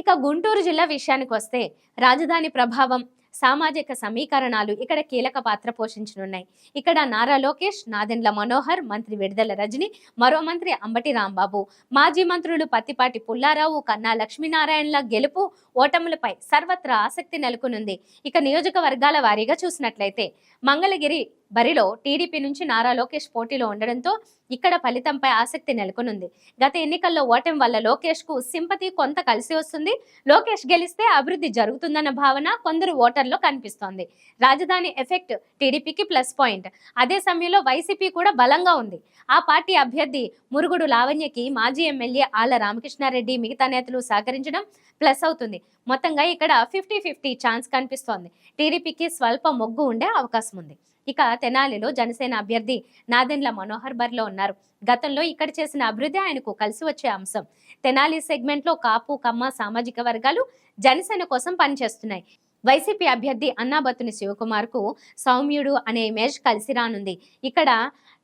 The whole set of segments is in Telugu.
ఇక గుంటూరు జిల్లా విషయానికి వస్తే రాజధాని ప్రభావం సామాజిక సమీకరణాలు ఇక్కడ కీలక పాత్ర పోషించనున్నాయి. ఇక్కడ నారా లోకేష్ నాదెండ్ల మనోహర్ మంత్రి విడుదల రజని మరో మంత్రి అంబటి రాంబాబు మాజీ మంత్రులు పత్తిపాటి పుల్లారావు కన్నా లక్ష్మీనారాయణల గెలుపు ఓటములపై సర్వత్రా ఆసక్తి నెలకొనుంది. ఇక నియోజకవర్గాల వారీగా చూసినట్లయితే మంగళగిరి బరిలో టీడీపీ నుంచి నారా లోకేష్ పోటీలో ఉండడంతో ఇక్కడ ఫలితంపై ఆసక్తి నెలకొనుంది. గత ఎన్నికల్లో ఓటమి వల్ల లోకేష్కు సింపతి కొంత కలిసి వస్తుంది. లోకేష్ గెలిస్తే అభివృద్ధి జరుగుతుందన్న భావన కొందరు ఓటర్లో కనిపిస్తోంది. రాజధాని ఎఫెక్ట్ టీడీపీకి ప్లస్ పాయింట్. అదే సమయంలో వైసీపీ కూడా బలంగా ఉంది. ఆ పార్టీ అభ్యర్థి మురుగుడు లావణ్యకి మాజీ ఎమ్మెల్యే ఆళ్ళ రామకృష్ణారెడ్డి మిగతా నేతలు సహకరించడం ప్లస్ అవుతుంది. మొత్తంగా ఇక్కడ ఫిఫ్టీ ఫిఫ్టీ ఛాన్స్ కనిపిస్తోంది. టీడీపీకి స్వల్ప మొగ్గు ఉండే అవకాశం ఉంది. ఇక తెనాలిలో జనసేన అభ్యర్థి నాదెండ్ల మనోహర్ బర్లో ఉన్నారు. గతంలో ఇక్కడ చేసిన అభివృద్ధి ఆయనకు కలిసి వచ్చే అంశం. తెనాలి సెగ్మెంట్లో కాపు కమ్మ సామాజిక వర్గాలు జనసేన కోసం పనిచేస్తున్నాయి. వైసీపీ అభ్యర్థి అన్నాబత్తుని శివకుమార్కు సౌమ్యుడు అనే ఇమేజ్ కలిసి రానుంది. ఇక్కడ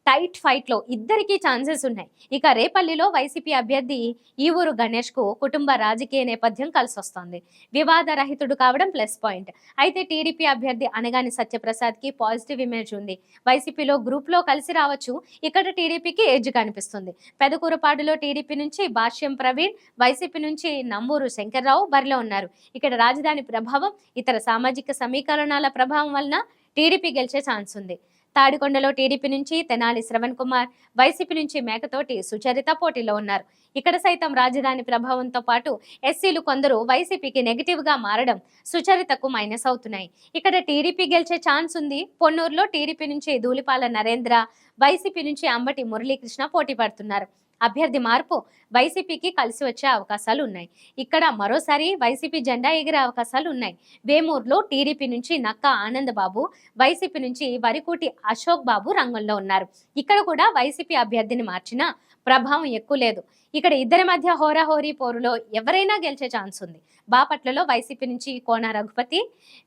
టైట్ ఫైట్లో ఇద్దరికీ ఛాన్సెస్ ఉన్నాయి. ఇక రేపల్లిలో వైసీపీ అభ్యర్థి ఈ ఊరు గణేష్కు కుటుంబ రాజకీయ నేపథ్యం కలిసి వస్తోంది వివాద రహితుడు కావడం ప్లస్ పాయింట్. అయితే టీడీపీ అభ్యర్థి అనగాని సత్యప్రసాద్కి పాజిటివ్ ఇమేజ్ ఉంది. వైసీపీలో గ్రూప్లో కలిసి రావచ్చు. ఇక్కడ టీడీపీకి ఎడ్జ్ కనిపిస్తుంది. పెదకూరపాడులో టీడీపీ నుంచి భాష్యం ప్రవీణ్ వైసీపీ నుంచి నంబూరు శంకర్రావు బరిలో ఉన్నారు. ఇక్కడ రాజధాని ప్రభావం ఇతర సామాజిక సమీకరణాల ప్రభావం వలన టీడీపీ గెలిచే ఛాన్స్ ఉంది. తాడికొండలో టీడీపీ నుంచి తెనాలి శ్రవణ్ కుమార్ వైసీపీ నుంచి మేకతోటి సుచరిత పోటీలో ఉన్నారు. ఇక్కడ సైతం రాజధాని ప్రభావంతో పాటు ఎస్సీలు కొందరు వైసీపీకి నెగిటివ్గా మారడం సుచరితకు మైనస్ అవుతున్నాయి. ఇక్కడ టీడీపీ గెలిచే ఛాన్స్ ఉంది. పొన్నూరులో టీడీపీ నుంచి ధూళిపాల నరేంద్ర వైసీపీ నుంచి అంబటి మురళీకృష్ణ పోటీ పడుతున్నారు. అభ్యర్థి మార్పు వైసీపీకి కలిసి వచ్చే అవకాశాలు ఉన్నాయి. ఇక్కడ మరోసారి వైసీపీ జెండా ఎగిరే అవకాశాలు ఉన్నాయి. వేమూరులో టీడీపీ నుంచి నక్క ఆనందబాబు వైసీపీ నుంచి వరికోటి అశోక్ బాబు రంగంలో ఉన్నారు. ఇక్కడ కూడా వైసీపీ అభ్యర్థిని మార్చినా ప్రభావం ఎక్కువ లేదు. ఇక్కడ ఇద్దరి మధ్య హోరాహోరీ పోరులో ఎవరైనా గెలిచే ఛాన్స్ ఉంది. బాపట్లలో వైసీపీ నుంచి కోన రఘుపతి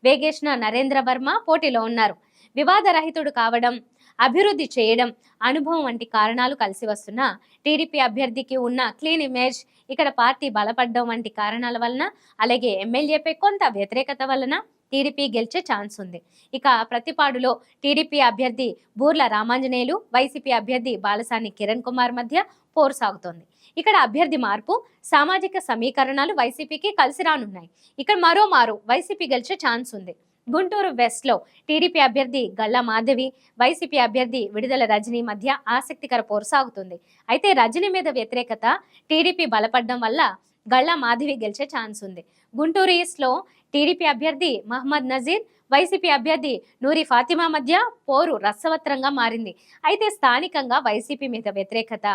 వేగేష్ణ నరేంద్ర వర్మ పోటీలో ఉన్నారు. వివాదరహితుడు కావడం అభివృద్ధి చేయడం అనుభవం వంటి కారణాలు కలిసి వస్తున్న టీడీపీ అభ్యర్థికి ఉన్న క్లీన్ ఇమేజ్ ఇక్కడ పార్టీ బలపడడం వంటి కారణాల వలన అలాగే ఎమ్మెల్యేపై కొంత వ్యతిరేకత వలన టీడీపీ గెలిచే ఛాన్స్ ఉంది. ఇక ప్రతిపాడులో టీడీపీ అభ్యర్థి బూర్ల రామాంజనేయులు వైసీపీ అభ్యర్థి బాలసాని కిరణ్ కుమార్ మధ్య పోరు సాగుతోంది. ఇక్కడ అభ్యర్థి మార్పు సామాజిక సమీకరణాలు వైసీపీకి కలిసి రానున్నాయి. ఇక్కడ మరో మారు వైసీపీ గెలిచే ఛాన్స్ ఉంది. గుంటూరు వెస్ట్లో టీడీపీ అభ్యర్థి గల్లా మాధవి వైసీపీ అభ్యర్థి విడుదల రజనీ మధ్య ఆసక్తికర పోరు సాగుతుంది. అయితే రజనీ మీద వ్యతిరేకత టీడీపీ బలపడడం వల్ల గల్లా మాధవి గెలిచే ఛాన్స్ ఉంది. గుంటూరు ఈస్ట్లో టీడీపీ అభ్యర్థి మహమ్మద్ నజీర్ వైసీపీ అభ్యర్థి నూరి ఫాతిమా మధ్య పోరు రసవత్రంగా మారింది. అయితే స్థానికంగా వైసీపీ మీద వ్యతిరేకత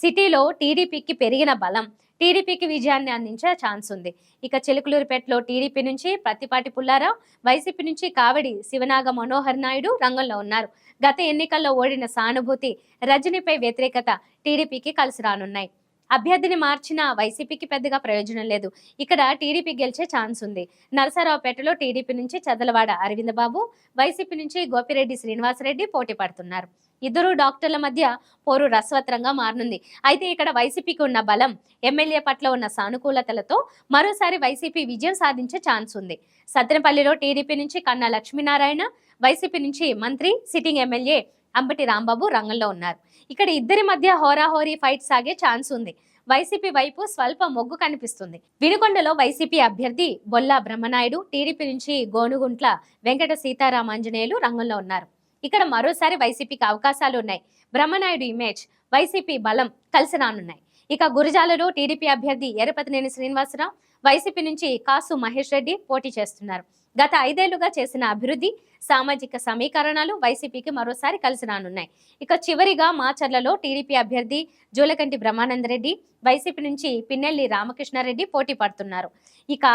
సిటీలో టీడీపీకి పెరిగిన బలం టీడీపీకి విజయాన్ని అందించే ఛాన్స్ ఉంది. ఇక చిలుకలూరుపేటలో టీడీపీ నుంచి ప్రతిపాటి పుల్లారావు వైసీపీ నుంచి కావడి శివనాగ మనోహర్ నాయుడు రంగంలో ఉన్నారు. గత ఎన్నికల్లో ఓడిన సానుభూతి రజనీపై వ్యతిరేకత టీడీపీకి కలిసి రానున్నాయి. అభ్యర్థిని మార్చిన వైసీపీకి పెద్దగా ప్రయోజనం లేదు. ఇక్కడ టీడీపీ గెలిచే ఛాన్స్ ఉంది. నరసరావుపేటలో టీడీపీ నుంచి చదలవాడ అరవిందబాబు వైసీపీ నుంచి గోపిరెడ్డి శ్రీనివాసరెడ్డి పోటీ పడుతున్నారు. ఇద్దరు డాక్టర్ల మధ్య పోరు రసవత్రంగా మారనుంది. అయితే ఇక్కడ వైసీపీకి ఉన్న బలం ఎమ్మెల్యే పట్ల ఉన్న సానుకూలతలతో మరోసారి వైసీపీ విజయం సాధించే ఛాన్స్ ఉంది. సత్తెనపల్లిలో టీడీపీ నుంచి కన్నా లక్ష్మీనారాయణ వైసీపీ నుంచి మంత్రి సిట్టింగ్ ఎమ్మెల్యే అంబటి రాంబాబు రంగంలో ఉన్నారు. ఇక్కడ ఇద్దరి మధ్య హోరాహోరీ ఫైట్ సాగే ఛాన్స్ ఉంది. వైసీపీ వైపు స్వల్ప మొగ్గు కనిపిస్తుంది. వినుకొండలో వైసీపీ అభ్యర్థి బొల్లా బ్రహ్మనాయుడు టీడీపీ నుంచి గోనుగుంట్ల వెంకట సీతారామాంజనేయులు రంగంలో ఉన్నారు. ఇక్కడ మరోసారి వైసీపీకి అవకాశాలు ఉన్నాయి. బ్రహ్మనాయుడు ఇమేజ్ వైసీపీ బలం కలిసి రానున్నాయి. ఇక గురజాలలో టీడీపీ అభ్యర్థి ఎరపతినేని శ్రీనివాసరావు వైసీపీ నుంచి కాసు మహేష్ రెడ్డి పోటీ చేస్తున్నారు. గత ఐదేళ్ళుగా చేసిన అభివృద్ధి సామాజిక సమీకరణాలు వైసీపీకి మరోసారి కలిసి రానున్నాయి. ఇక చివరిగా మాచర్లలో టీడీపీ అభ్యర్థి జూలకంటి బ్రహ్మానందరెడ్డి వైసీపీ నుంచి పిన్నెల్లి రామకృష్ణారెడ్డి పోటీ పడుతున్నారు. ఇక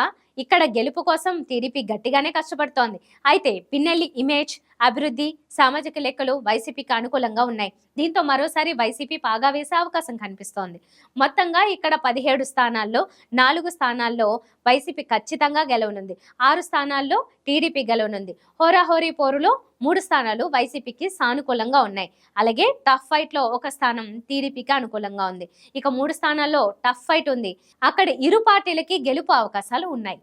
ఇక్కడ గెలుపు కోసం టీడీపీ గట్టిగానే కష్టపడుతోంది. అయితే పిన్నెల్లి ఇమేజ్ అభివృద్ధి సామాజిక లెక్కలు వైసీపీకి అనుకూలంగా ఉన్నాయి. దీంతో మరోసారి వైసీపీ పాగా వేసే అవకాశం కనిపిస్తోంది. మొత్తంగా ఇక్కడ పదిహేడు స్థానాల్లో నాలుగు స్థానాల్లో వైసీపీ ఖచ్చితంగా గెలవనుంది. ఆరు స్థానాల్లో టీడీపీ గెలవనుంది. హోరాహోరీ పోరులో మూడు స్థానాలు వైసీపీకి సానుకూలంగా ఉన్నాయి. అలాగే టఫ్ ఫైట్లో ఒక స్థానం టీడీపీకి అనుకూలంగా ఉంది. ఇక మూడు స్థానాల్లో టఫ్ ఫైట్ ఉంది. అక్కడ ఇరు పార్టీలకి గెలుపు అవకాశాలు ఉన్నాయి.